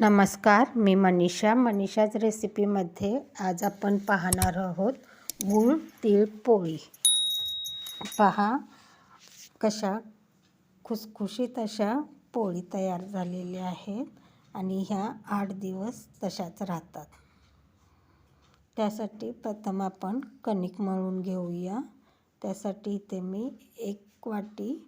नमस्कार मी मनीषा. मनीषाच रेसिपीमध्ये आज आपण पाहणार आहोत गूळ तीळ पोळी. पहा कशा खुसखुशीत अशा पोळी तयार झालेल्या आहेत आणि ह्या आठ दिवस तशाच राहतात. त्यासाठी प्रथम आपण कणिक मळून घेऊया. त्यासाठी इथे मी एक वाटी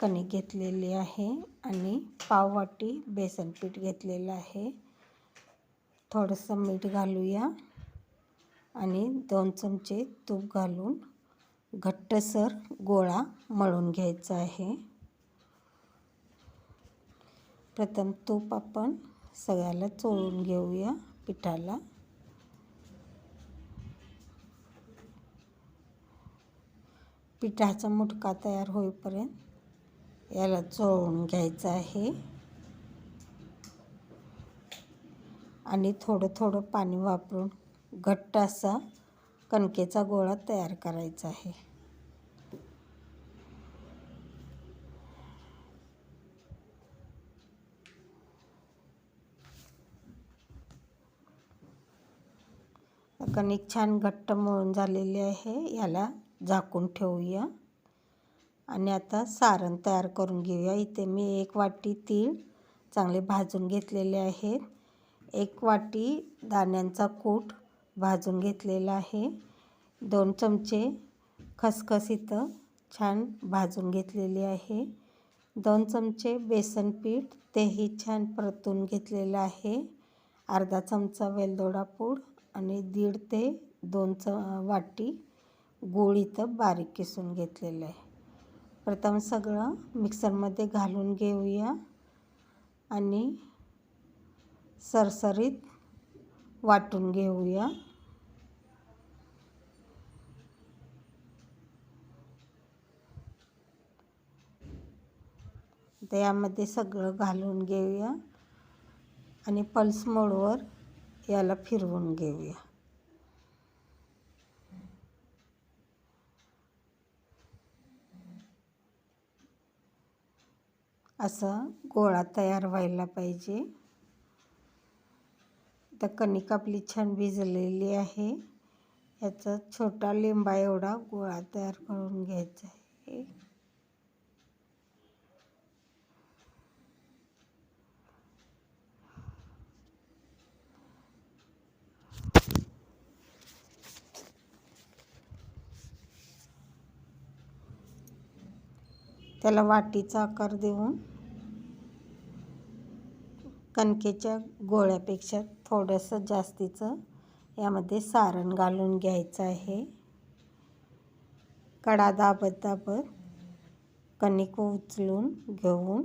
कणिक घेतलेली आहे आणि पाव वाटी बेसन पीठ घेतलेलं आहे. थोडंसं मीठ घालूया आणि दोन चमचे तूप घालून घट्टसर गोळा मळून घ्यायचा आहे. प्रथम तूप आपण सगळ्याला चोळून घेऊया पिठाला. पिठाचा मुटका तयार होईपर्यंत याला चोळून घ्यायचं आहे. आणि थोडं थोडं पाणी वापरून घट्ट असा कणकेचा गोळा तयार करायचा आहे. कणिक छान घट्ट मळून झालेली आहे. याला झाकून ठेवूया. आणि आता सारण तयार करून घेऊया. इथे मी एक वाटी तीळ चांगले भाजून घेतलेले आहेत. एक वाटी दाण्यांचा कूट भाजून घेतलेला आहे. दोन चमचे खसखस इथं छान भाजून घेतलेले आहे. दोन चमचे बेसन पीठ तेही छान परतून घेतलेलं आहे. अर्धा चमचा वेलदोडा पूड आणि दीड ते दोन च वाटी गूळ इथं बारीक किसून घेतलेलं आहे. प्रथम सगळं मिक्सरमध्ये घालून घेऊया आणि सरसरीत वाटून घेऊया. यामध्ये सगळं घालून घेऊया आणि पल्स मोडवर याला फिरवून घेऊया. असा गोळा तयार व्हायला पाहिजे. तर कणिक आपली छान भिजलेली आहे. याचा छोटा लिंबा एवढा गोळा तयार करून घ्यायचा आहे. त्याला वाटीचा आकार देऊन कणकेच्या गोळ्यापेक्षा थोडंसं जास्तीचं यामध्ये सारण घालून घ्यायचं आहे. कडा दाबत दाबत कणिक उचलून घेऊन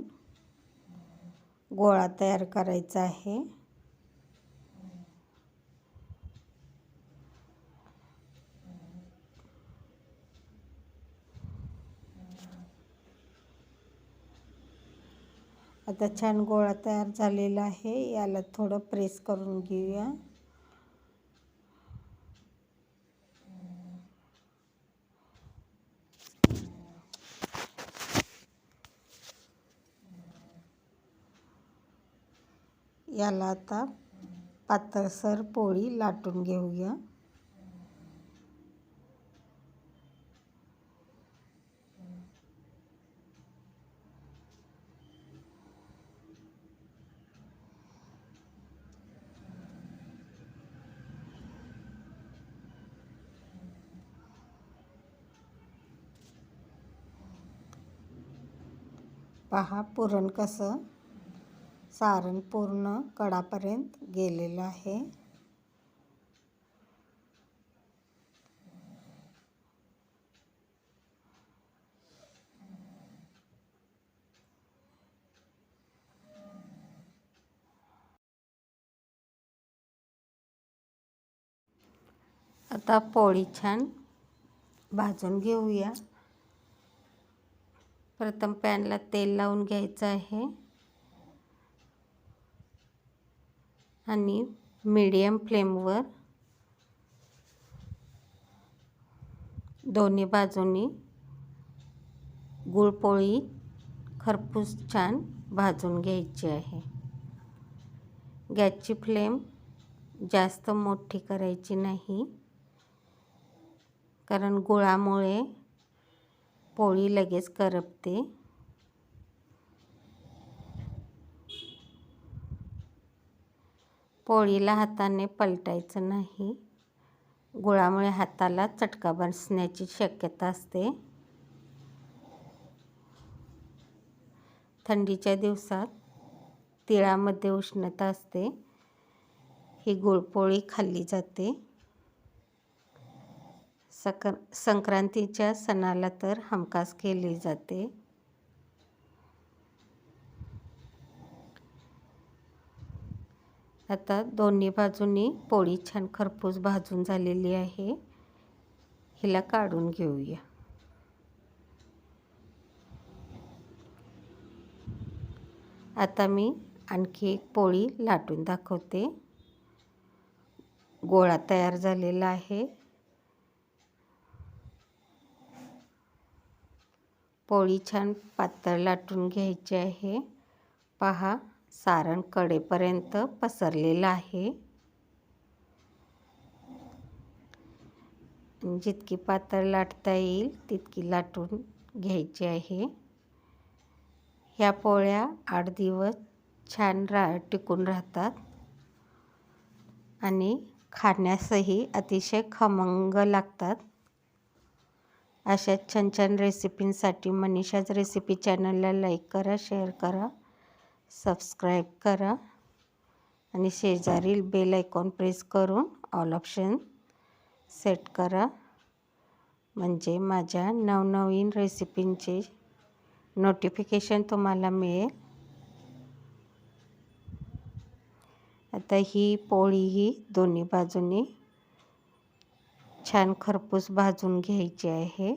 गोळा तयार करायचा आहे. आता छान गोळा तयार झालेला आहे. याला थोडं प्रेस करून घेऊया. याला आता पातळसर पोळी लाटून घेऊया. पहा पुरण कसं? सारण पूर्ण कडापर्यंत गेलेलं आहे. आता पोळी छान भाजून घेऊया. प्रथम पॅनला तेल लावून घ्यायचं आहे. आणि मीडियम फ्लेमवर दोन्ही बाजूनी गुळपोळी खरपूस छान भाजून घ्यायची आहे. गॅसची फ्लेम जास्त मोठी करायची नाही कारण गुळामुळे पोळी लगेच करपते. पोळीला हाताने पलटायचं नाही. गुळामुळे हाताला चटका बसण्याची शक्यता असते. थंडीच्या दिवसात तिळामध्ये उष्णता असते. ही गुळपोळी खाल्ली जाते. सक संक्रांतीच्या सणाला तर हमखास केली जाते. आता दोन्ही बाजूनी पोळी छान खरपूस भाजून झालेली आहे. हिला काढून घेऊया. आता मी आणखी एक पोळी लाटून दाखवते. गोळा तयार झालेला आहे. पोळी छान पातळ लाटून घ्यायची आहे. पहा सारण कडेपर्यंत पसरलेलं आहे. जितकी पातळ लाटता येईल तितकी लाटून घ्यायची आहे. ह्या पोळ्या आठ दिवस छान रा टिकून राहतात आणि खाण्यासही अतिशय खमंग लागतात. अशा छान छान रेसिपींसाठी मनीषाच रेसिपी चॅनलला लाईक करा शेअर करा सबस्क्राईब करा आणि शेजारील बेल आयकॉन प्रेस करून ऑल ऑप्शन सेट करा. म्हणजे माझ्या नवनवीन रेसिपींचे नोटिफिकेशन तुम्हाला मिळेल. आता ही पोळी ही दोन्ही बाजूनी छान खरपूस भाजून घ्यायची आहे.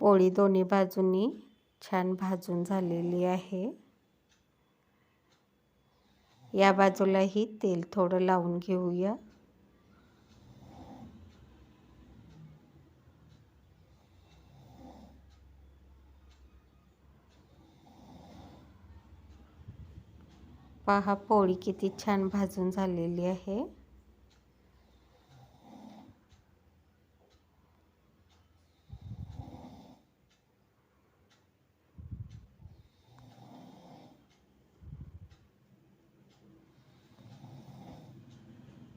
पोळी दोन्ही बाजूंनी छान भाजून झालेली आहे. या बाजूलाही तेल थोडं लावून घेऊया. पहा पोळी किती छान भाजून झालेली आहे.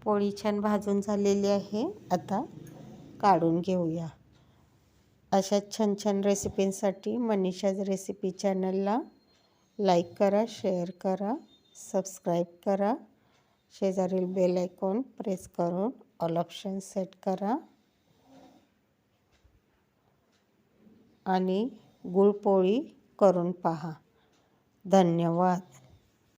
पोळी छान भाजून झालेली आहे. आता काढून घेऊया. अशा छान छान रेसिपींसाठी मनीषाज रेसिपी चॅनलला लाईक करा शेअर करा सबस्क्राईब करा. शेजारील बेल आयकॉन प्रेस करून ऑल ऑप्शन सेट करा. आणि गुळपोळी करून पहा. धन्यवाद.